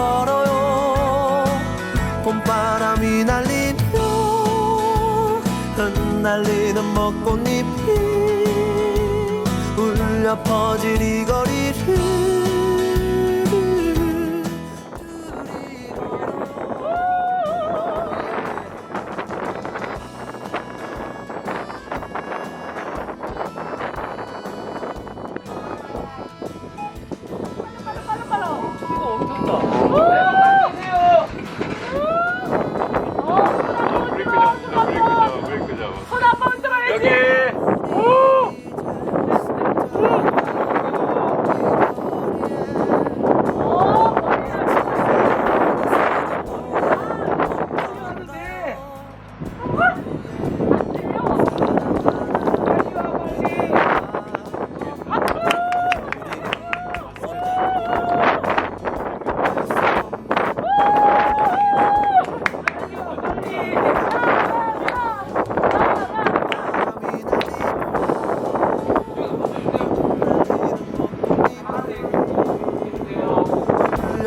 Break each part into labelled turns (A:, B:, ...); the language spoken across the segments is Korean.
A: 걸어요. 봄바람이 날리며 흩날리는 벚꽃잎이 울려 퍼질 이 거리를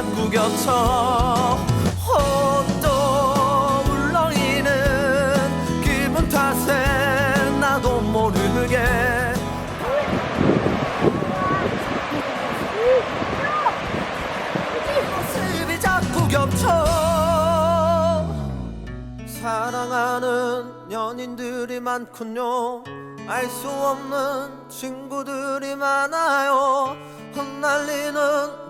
A: 자꾸 겹쳐 또 울렁이는 기분 탓에 나도 모르게. 모습이 자꾸 겹쳐. 사랑하는 연인들이 많군요. 알 수 없는 친구들이 많아요. 흩날리는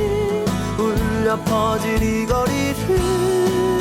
A: 울려 퍼질 이 거리를